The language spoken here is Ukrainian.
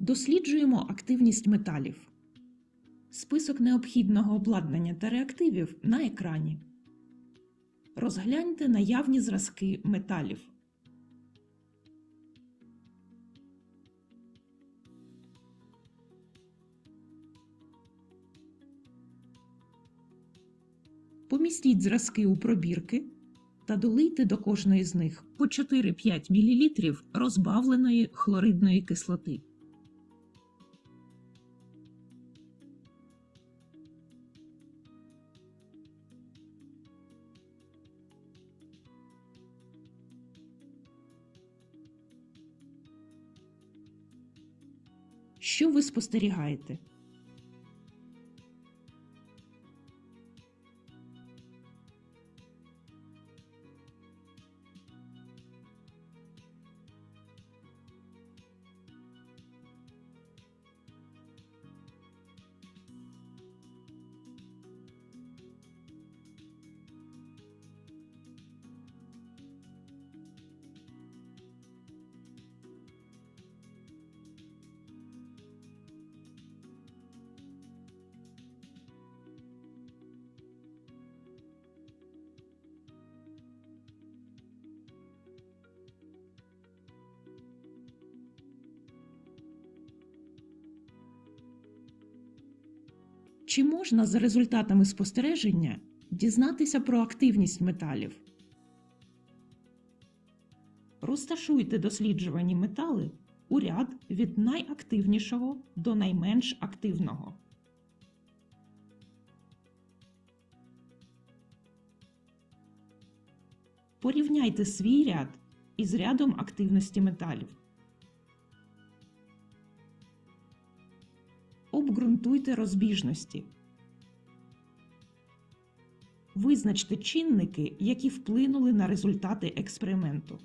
Досліджуємо активність металів. Список необхідного обладнання та реактивів на екрані. Розгляньте наявні зразки металів. Помістіть зразки у пробірки та долийте до кожної з них по 4-5 мл розбавленої хлоридної кислоти. Що ви спостерігаєте? Чи можна за результатами спостереження дізнатися про активність металів? Розташуйте досліджувані метали у ряд від найактивнішого до найменш активного. Порівняйте свій ряд із рядом активності металів. Обґрунтуйте розбіжності. Визначте чинники, які вплинули на результати експерименту.